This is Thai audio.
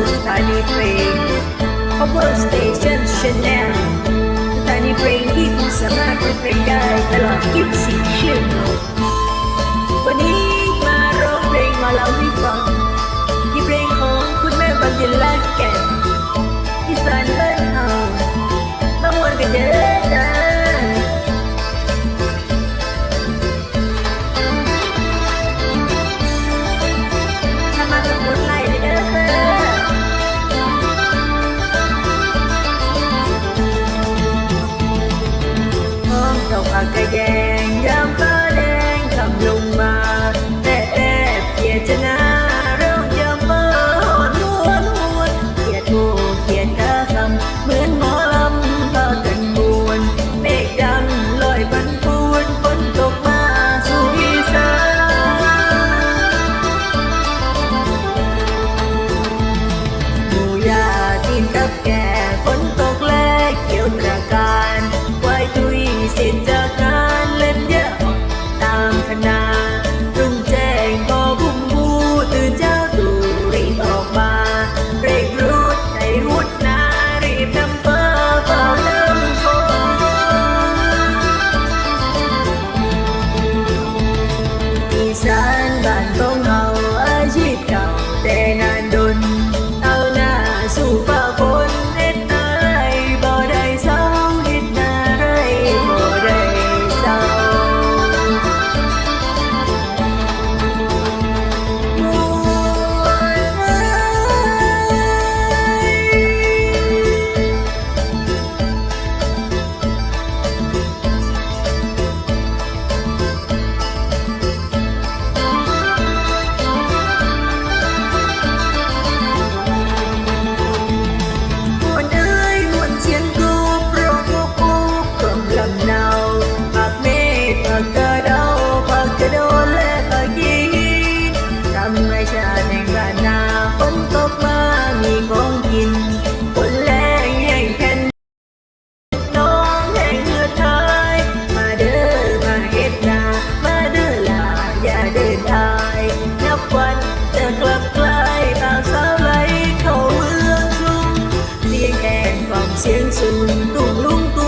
สู่สถานีเพลง Power Station Channel สถานีเพลงที่คุณสามารถฟังเพลงได้ตลอด 24 ชั่วโมงวันนี้มาร้องเพลงมาเล่าให้ฟังที่เพลงของคุณแม่บรรยลักษณ์แก่ การไหวตุยเส้นจากนารเล่นเยอะตามคณะรุ่งแจ้งก็บุ้งบูตื่นเจ้าตูรีบออกมาเรกงรั ซึ่งรุ่งรุ่ง